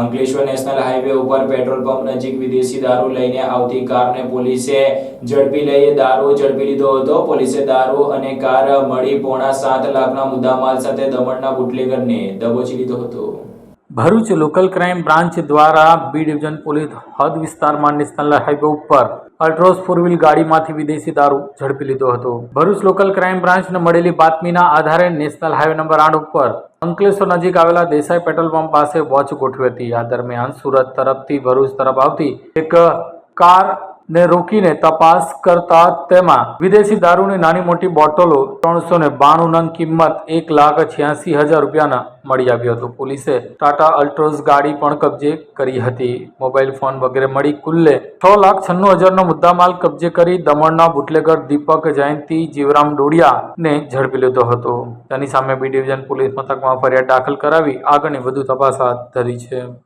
Ankleshwar national highway ઉપર petrol pump નજીક વિદેશી દારૂ લઈને આવતી કારને પોલીસે ઝડપી લઈ દારૂ ઝડપી લીધો હતો. પોલીસે દારૂ અને કાર મળી પોણા સાત લાખના મુદ્દામાલ સાથે દમણના બુટલેગરને દબોચી લીધો હતો. ભરૂચ લોકલ ક્રાઇમ બ્રાન્ચ દ્વારા બી ડિવિઝન પોલીસ હદ વિસ્તારમાં નેશનલ હાઈવે ઉપર અલ્ટ્રોસ ફોર વ્હીલ ગાડીમાંથી વિદેશી દારૂ ઝડપી લીધો હતો. ભરૂચ લોકલ ક્રાઇમ બ્રાન્ચને મળેલી બાતમીના આધારે નેશનલ હાઈવે નંબર આઠ ઉપર અંકલેશ્વર નજીક આવેલા દેસાઈ પેટ્રોલ પંપ પાસે વોચ ગોઠવી હતી. આ દરમિયાન સુરત તરફથી ભરૂચ તરફ આવતી એક કાર ને રોકીને તપાસ કરતા તેમાં વિદેશી દારૂની નાની મોટી બોટલો ત્રણસો ને બાણું નંગ કિંમત એક લાખ છ્યાસી હજાર રૂપિયાના મળી આવ્યું હતું. પોલીસે ટાટા અલ્ટ્રોઝ ગાડી પણ કબજે કરી હતી. મોબાઈલ ફોન વગેરે મળી કુલ્લે છ લાખ છન્નું હજારનો મુદ્દામાલ કબજે કરી દમણના બુટલેગર દીપક જયંતિ જીવરામ ડોડિયાને ઝડપી લીધો હતો. તેની સામે બી ડિવિઝન પોલીસ મથકમાં ફરિયાદ દાખલ કરાવી આગળની વધુ તપાસ હાથ ધરી છે.